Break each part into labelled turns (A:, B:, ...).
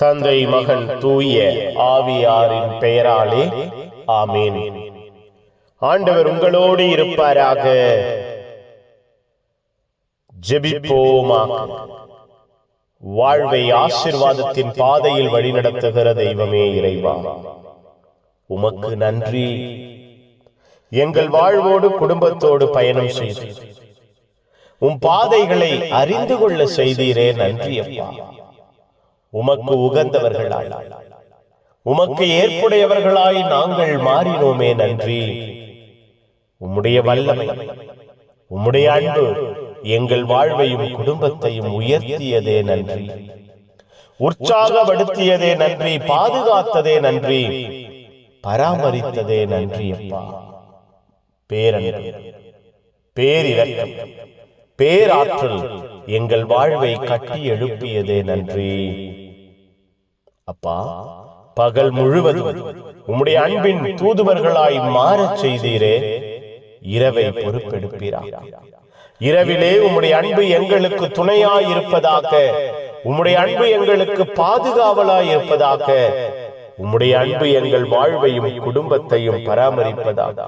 A: தந்தை மகன் தூய ஆவியாரின் பெயராலே ஆமேன். ஆண்டவர் உங்களோடு இருப்பாராக. ஜெபிப்போமாக வாழ்வை ஆசிர்வாதத்தின் பாதையில் வழிநடத்துகிற தெய்வமே இறைவா. உமக்கு நன்றி. எங்கள் வாழ்வோடு குடும்பத்தோடு பயணம் செய்து உம் பாதைகளை அறிந்து கொள்ள செய்தீரே. நன்றி அப்பா. உமக்கு உகந்தவர்களாய். உமக்கு ஏற்புடையவர்களாய் நாங்கள் மாறினோமே நன்றி. உம்முடைய வல்லமை உம்முடைய அன்பு எங்கள் வாழ்வையும் குடும்பத்தையும் உயர்த்தியதே நன்றி. உற்சாகப்படுத்தியதே நன்றி பாதுகாத்ததே நன்றி பராமரித்ததே நன்றி அப்பா. பேரன்பு பேரிரக்கம் பேராற்றல் எங்கள் வாழ்வை கட்டி எழுப்பியதே நன்றி. அப்பா பகல் முழுவதும் உம்முடைய அன்பின் தூதுவர்களாய் மாறச் செய்தீரே. இரவை பொறுப்பெடுப்பீரா? இரவிலே உம்முடைய அன்பு எங்களுக்கு துணையாய் இருப்பதாக உம்முடைய அன்பு எங்களுக்கு பாதுகாவலாய் இருப்பதாக உம்முடைய அன்பு எங்கள் வாழ்வையும் குடும்பத்தையும் பராமரிப்பதாக.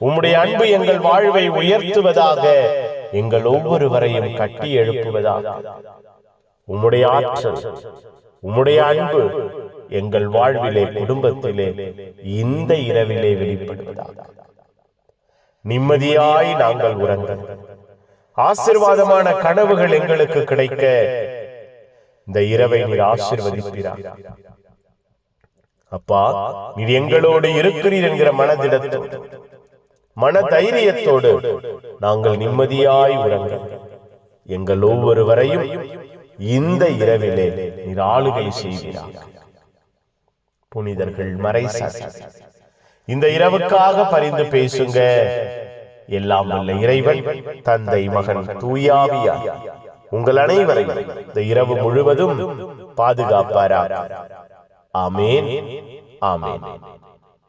A: உம்முடைய அன்பு எங்கள் வாழ்வை உயர்த்துவதாக எங்கள் ஒவ்வொருவரையும் கட்டி எழுப்புவதாக உம்முடைய ஆற்றல் உம்முடைய அன்பு எங்கள் வாழ்விலே குடும்பத்திலே இந்த இரவிலே வெளிப்படுவதாக. நிம்மதியாய் நாங்கள் உறங்க ஆசிர்வாதமான கனவுகள் எங்களுக்கு கிடைக்க இந்த இரவை நீர் ஆசிர்வதிப்பீராக அப்பா நீர் எங்களோடு இருக்கிறீர் என்கிற மனதிடத்தோடு மன தைரியத்தோடு நாங்கள் நிம்மதியாய் உறங்க எங்கள் ஒவ்வொருவரையும் இந்த இரவிலே நீர் ஆளுகை செய்கிறார் புனிதர்கள் மறை இந்த இரவுக்காக பரிந்து பேசுங்க. எல்லாம் வல்ல இறைவன் தந்தை மகன் தூயாவியா உங்கள் அனைவரையும் இந்த இரவு முழுவதும் பாதுகாப்பாரா ஆமேன். ஆமேன்.